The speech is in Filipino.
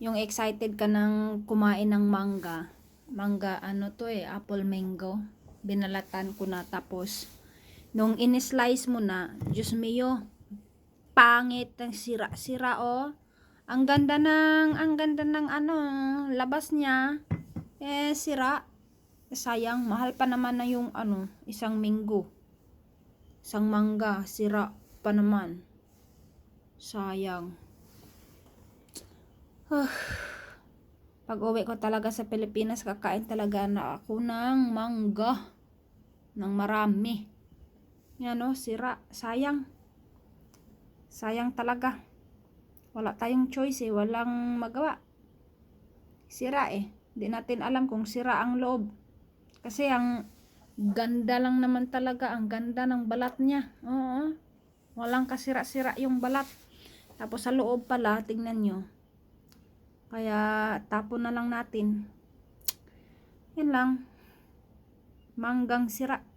yung excited ka ng kumain ng mangga. Mangga, ano to eh, apple mango. Binalatan ko na tapos, nung in-slice mo na, Diyos mio, pangit ng sira-sira oh. Ang ganda ng, ang ganda ng ano, labas niya. Eh, sira. Sayang, mahal pa naman na yung ano, isang minggo. Isang mangga, sira pa naman. Sayang. Pag uwi ko talaga sa Pilipinas, kakain talaga na ako ng mangga. Ng marami. Yan o, sira. Sayang. Sayang talaga. Wala tayong choice eh. Walang magawa. Sira eh. Di natin alam kung sira ang loob. Kasi ang ganda lang naman talaga. Ang ganda ng balat niya. Oo. Walang kasira-sira yung balat. Tapos sa loob pala, tingnan nyo. Kaya tapon na lang natin. Yan lang. Manggang sira.